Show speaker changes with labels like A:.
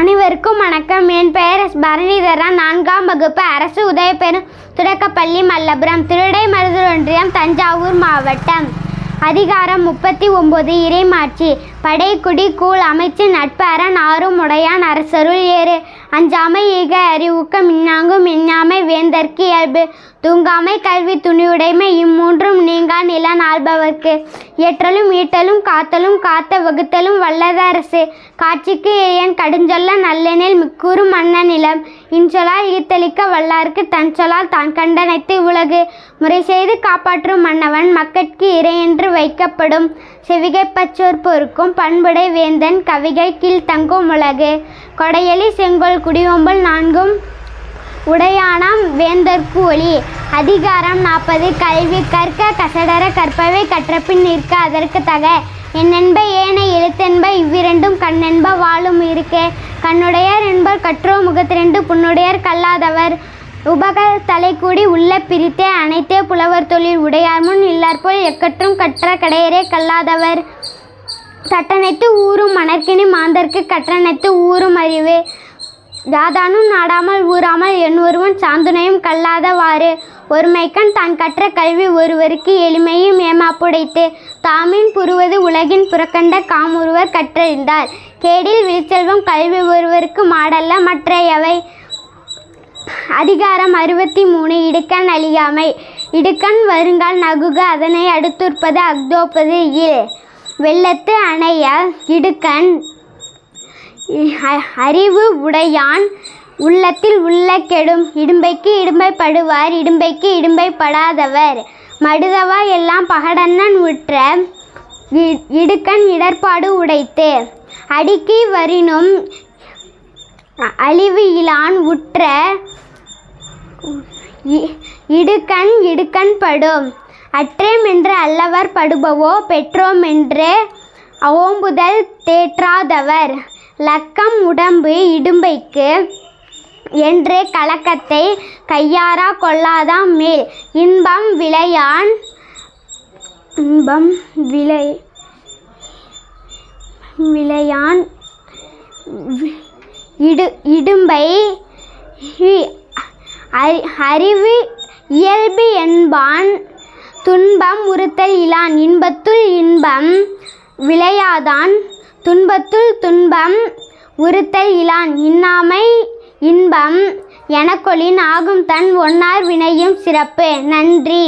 A: அனைவருக்கும் வணக்கம் என் பெயர் எஸ் பரணிதரா நான்காம் வகுப்பு அரசு உதயபெரும் துடக்கப்பள்ளி மல்லபுரம் திருடை மருதூர் ஒன்றியம் தஞ்சாவூர் மாவட்டம் அதிகாரம் முப்பத்தி ஒம்பது இறைமாட்சி படைக்குடி கூழ் அமைச்சு நட்பரன் ஆறும் உடையான் அரசருள் ஏறு அஞ்சாமை ஈக அறிவுக்கம் மின்னாங்கும் இன்னாமை வேந்தற்கு இயல்பு தூங்காமை கல்வி துணியுடைமை இம்மூன்றும் நீங்கா நில நாள்பவர்க்கு ஏற்றலும் ஈட்டலும் காத்தலும் காத்த வகுத்தலும் வல்லதரசு காட்சிக்கு ஏன் கடுஞ்சொல்ல நல்லெனில் மிக்கூறும் மன்ன நிலம் இன்சொலால் ஈத்தளிக்க வல்லார்க்கு தன் சொலால் தான் கண்டனைத்து உலகு முறை செய்து காப்பாற்றும் மன்னவன் மக்கட்கு இறை என்று வைக்கப்படும் செவிகை பச்சோர் பொறுக்கும் பண்புடை வேந்தன் கவிகை கீழ் தங்கும் உலகு கொடையலி செங்கோல் குடியோம்பல் நான்கும் உடையானாம் வேந்தற்கு ஒளி அதிகாரம் நாற்பது கல்வி கற்க கசடர கற்பவை கற்றப்பின் நிற்க அதற்கு தக என்னென்ப ஏன எழுத்தென்ப இவ்விரண்டும் கண்ணென்ப வாழும் இருக்கே கண்ணுடையார் என்பர் கற்றோ முகத்திரண்டு புன்னுடையார் கல்லாதவர் உபக தலைக்கூடி உள்ள பிரித்தே அனைத்தே புலவர் தொழில் உடையார் முன் இல்லாற்போல் எக்கற்றும் கற்ற கடையரே கல்லாதவர் சட்டனைத்து ஊறும் மணற்கினி மாந்தர்க்கு கற்றனைத்து ஊறும் அறிவு யாதானும் நாடாமல் ஊறாமல் என் ஒருவன் சாந்துனையும் கல்லாதவாறு ஒருமைக்கண் தான் கற்ற கல்வி ஒருவருக்கு எளிமையும் ஏமாப்புடைத்து தாமின் புருவது உலகின் புறக்கண்ட காமொருவர் கற்றறிந்தார் கேடில் விழிச்செல்வம் கல்வி ஒருவருக்கு மாடல்ல மற்ற எவை அதிகாரம் அறுபத்தி மூணு இடுக்கண் அழியாமை இடுக்கண் வருங்கால் நகுக அதனை அடுத்துற்பது அக்தோப்பது இல் வெள்ளத்து அணைய இடுக்கண் அறிவு உடையான் உள்ளத்தில் உள்ள கெடும் இடும்பைக்கு இடும்பைப்படுவார் இடும்பைக்கு இடும்பைப்படாதவர் மடுதவா எல்லாம் பகடன்னன் உற்ற இடுக்கண் இடர்பாடு உடைத்து அடுக்கி வரினும் அழிவு இலான் உற்ற இடுக்கண் இடுக்கண் படும் அற்றேம் என்று அல்லவர் படுபவோ பெற்றோம் என்று ஓம்புதல் தேற்றாதவர் லக்கம் உடம்பு இடும்பைக்கு என்று கலக்கத்தை கையாரா கொள்ளாதாம் மேல் இன்பம் விளையான் இன்பம் விளை விளையான் இடு இடும்பை அறிவு இயல்பு என்பான் துன்பம் உறுத்தல் இலான் இன்பத்துள் இன்பம் விளையாதான் துன்பத்துள் துன்பம் உறுத்தல் இலான் இன்னாமை இன்பம் எனக்கொளின் ஆகும் தன் ஒன்னார் வினையும் சிறப்பு நன்றி